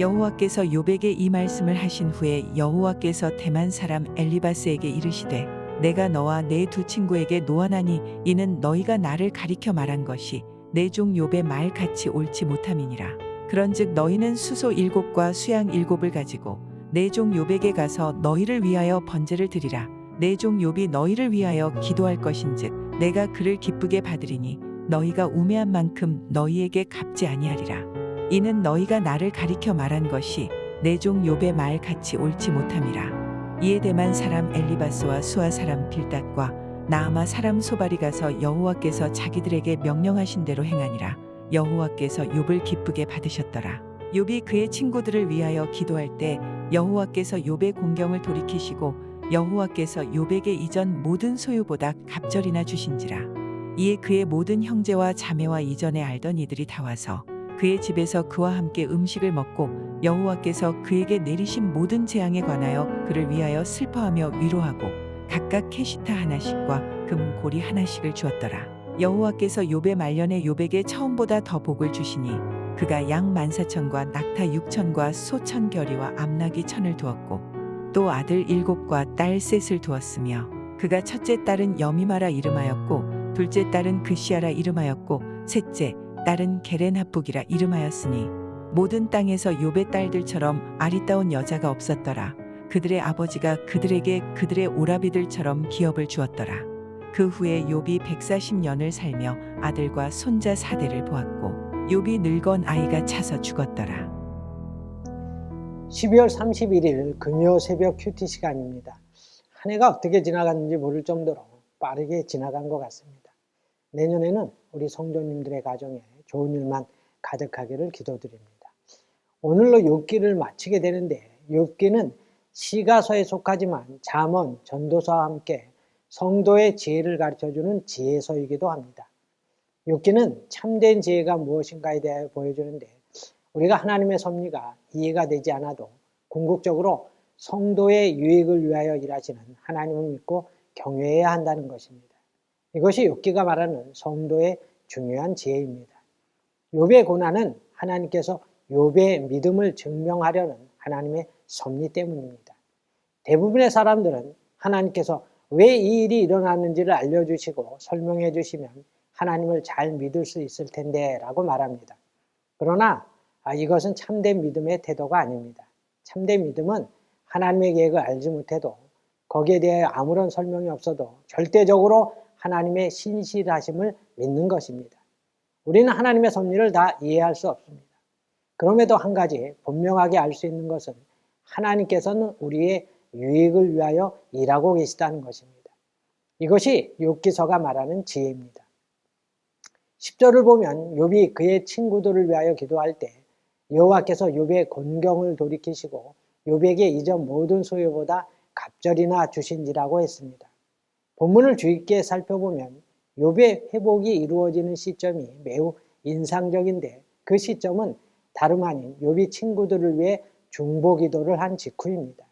여호와께서 욥에게 이 말씀을 하신 후에 여호와께서 대만 사람 엘리바스에게 이르시되 내가 너와 내 두 친구에게 노하나니 이는 너희가 나를 가리켜 말한 것이 내종 욥의 말 같이 옳지 못함이니라. 그런즉 너희는 수소 일곱과 수양 일곱을 가지고 내종 욥에게 가서 너희를 위하여 번제를 드리라. 내종 욥이 너희를 위하여 기도할 것인즉 내가 그를 기쁘게 받으리니 너희가 우매한 만큼 너희에게 갚지 아니하리라 이는 너희가 나를 가리켜 말한 것이 내 종 욥의 말 같이 옳지 못함이라. 이에 대만 사람 엘리바스와 수아 사람 빌닷과 나아마 사람 소발이 가서 여호와께서 자기들에게 명령하신 대로 행하니라. 여호와께서 욥을 기쁘게 받으셨더라. 욥이 그의 친구들을 위하여 기도할 때 여호와께서 욥의 공경을 돌이키시고 여호와께서 욥에게 이전 모든 소유보다 갑절이나 주신지라. 이에 그의 모든 형제와 자매와 이전에 알던 이들이 다 와서 그의 집에서 그와 함께 음식을 먹고 여호와께서 그에게 내리신 모든 재앙에 관하여 그를 위하여 슬퍼하며 위로하고 각각 캐시타 하나씩과 금 고리 하나씩을 주었더라. 여호와께서 욥의 말년에 욥에게 처음보다 더 복을 주시니 그가 양 만사천과 낙타 육천과 소천 결이와 암나귀 천을 두었고 또 아들 일곱과 딸 셋을 두었으며 그가 첫째 딸은 여미마라 이름하였고 둘째 딸은 그시아라 이름하였고 셋째 딸은 게렌하북이라 이름하였으니 모든 땅에서 욥의 딸들처럼 아리따운 여자가 없었더라. 그들의 아버지가 그들에게 그들의 오라비들처럼 기업을 주었더라. 그 후에 욥이 140년을 살며 아들과 손자 사대를 보았고 욥이 늙은 아이가 차서 죽었더라. 12월 31일 금요 새벽 큐티 시간입니다. 한 해가 어떻게 지나갔는지 모를 정도로 빠르게 지나간 것 같습니다. 내년에는 우리 성도님들의 가정에 좋은 일만 가득하기를 기도드립니다. 오늘로 욥기를 마치게 되는데 욥기는 시가서에 속하지만 잠언, 전도서와 함께 성도의 지혜를 가르쳐주는 지혜서이기도 합니다. 욥기는 참된 지혜가 무엇인가에 대해 보여주는데 우리가 하나님의 섭리가 이해가 되지 않아도 궁극적으로 성도의 유익을 위하여 일하시는 하나님을 믿고 경외해야 한다는 것입니다. 이것이 욥기가 말하는 성도의 중요한 지혜입니다. 욥의 고난은 하나님께서 욥의 믿음을 증명하려는 하나님의 섭리 때문입니다. 대부분의 사람들은 하나님께서 왜 이 일이 일어났는지를 알려주시고 설명해 주시면 하나님을 잘 믿을 수 있을 텐데 라고 말합니다. 그러나 이것은 참된 믿음의 태도가 아닙니다. 참된 믿음은 하나님의 계획을 알지 못해도 거기에 대해 아무런 설명이 없어도 절대적으로 하나님의 신실하심을 믿는 것입니다. 우리는 하나님의 섭리를 다 이해할 수 없습니다. 그럼에도 한 가지 분명하게 알 수 있는 것은 하나님께서는 우리의 유익을 위하여 일하고 계시다는 것입니다. 이것이 욥기서가 말하는 지혜입니다. 10절을 보면 욥이 그의 친구들을 위하여 기도할 때 여호와께서 욥의 곤경을 돌이키시고 욥에게 이전 모든 소유보다 갑절이나 주신지라고 했습니다. 본문을 주의 깊게 살펴보면 욥의 회복이 이루어지는 시점이 매우 인상적인데 그 시점은 다름 아닌 욥이 친구들을 위해 중보 기도를 한 직후입니다.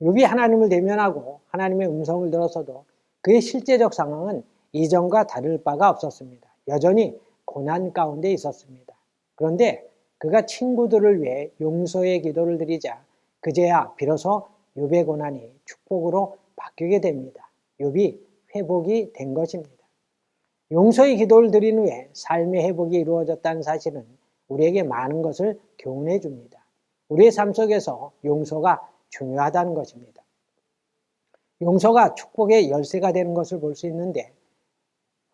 욥이 하나님을 대면하고 하나님의 음성을 들어서도 그의 실제적 상황은 이전과 다를 바가 없었습니다. 여전히 고난 가운데 있었습니다. 그런데 그가 친구들을 위해 용서의 기도를 드리자 그제야 비로소 욥의 고난이 축복으로 바뀌게 됩니다. 욥이 회복이 된 것입니다. 용서의 기도를 드린 후에 삶의 회복이 이루어졌다는 사실은 우리에게 많은 것을 교훈해 줍니다. 우리의 삶 속에서 용서가 중요하다는 것입니다. 용서가 축복의 열쇠가 되는 것을 볼 수 있는데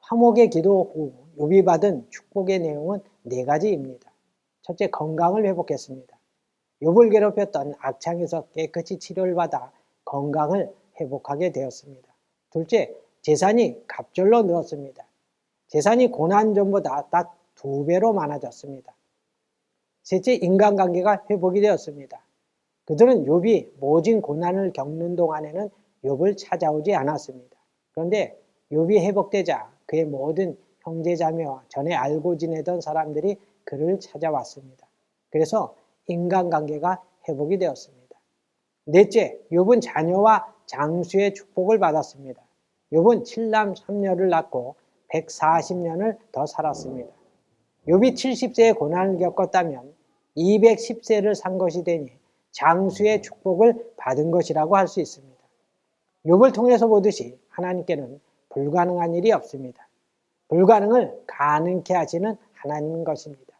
화목의 기도 후 요비 받은 축복의 내용은 네 가지입니다. 첫째, 건강을 회복했습니다. 욥을 괴롭혔던 악창에서 깨끗이 치료를 받아 건강을 회복하게 되었습니다. 둘째, 재산이 갑절로 늘었습니다. 재산이 고난 전보다 딱 두 배로 많아졌습니다. 셋째, 인간관계가 회복이 되었습니다. 그들은 욥이 모진 고난을 겪는 동안에는 욥을 찾아오지 않았습니다. 그런데 욥이 회복되자 그의 모든 형제자매와 전에 알고 지내던 사람들이 그를 찾아왔습니다. 그래서 인간관계가 회복이 되었습니다. 넷째, 욥은 자녀와 장수의 축복을 받았습니다. 욥은 7남 3녀를 낳고 140년을 더 살았습니다. 욥이 70세의 고난을 겪었다면 210세를 산 것이 되니 장수의 축복을 받은 것이라고 할 수 있습니다. 욥을 통해서 보듯이 하나님께는 불가능한 일이 없습니다. 불가능을 가능케 하시는 하나님인 것입니다.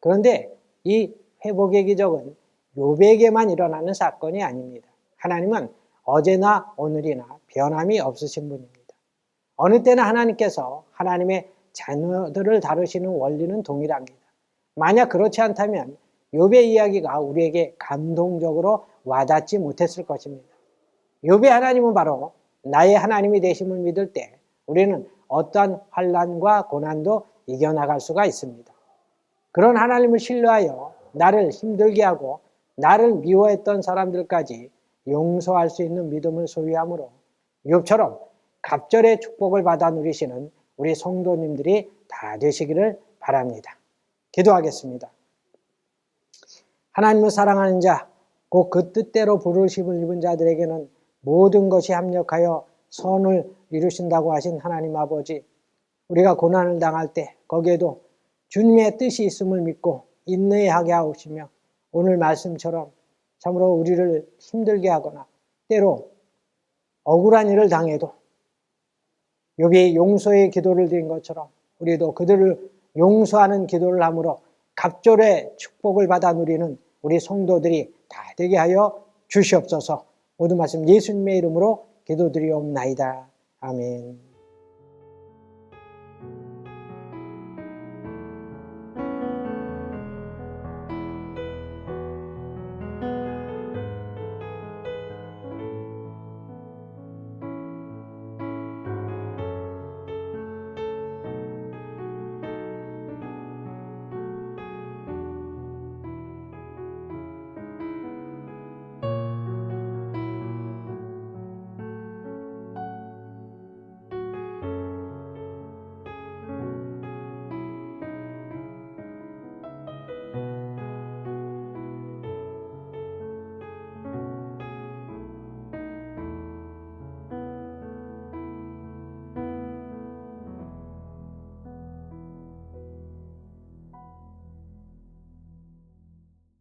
그런데 이 회복의 기적은 욥에게만 일어나는 사건이 아닙니다. 하나님은 어제나 오늘이나 변함이 없으신 분입니다. 어느 때나 하나님께서 하나님의 자녀들을 다루시는 원리는 동일합니다. 만약 그렇지 않다면 욥의 이야기가 우리에게 감동적으로 와닿지 못했을 것입니다. 욥의 하나님은 바로 나의 하나님이 되심을 믿을 때 우리는 어떠한 환란과 고난도 이겨나갈 수가 있습니다. 그런 하나님을 신뢰하여 나를 힘들게 하고 나를 미워했던 사람들까지 용서할 수 있는 믿음을 소유하므로 욥처럼 갑절의 축복을 받아 누리시는 우리 성도님들이 다 되시기를 바랍니다. 기도하겠습니다. 하나님을 사랑하는 자, 곧 그 뜻대로 부르심을 입은 자들에게는 모든 것이 합력하여 선을 이루신다고 하신 하나님 아버지, 우리가 고난을 당할 때 거기에도 주님의 뜻이 있음을 믿고 인내하게 하시며 오늘 말씀처럼 참으로 우리를 힘들게 하거나 때로 억울한 일을 당해도 욥이 용서의 기도를 드린 것처럼 우리도 그들을 용서하는 기도를 함으로 갑절의 축복을 받아 누리는 우리 성도들이 다 되게 하여 주시옵소서. 모든 말씀 예수님의 이름으로 기도드리옵나이다. 아멘.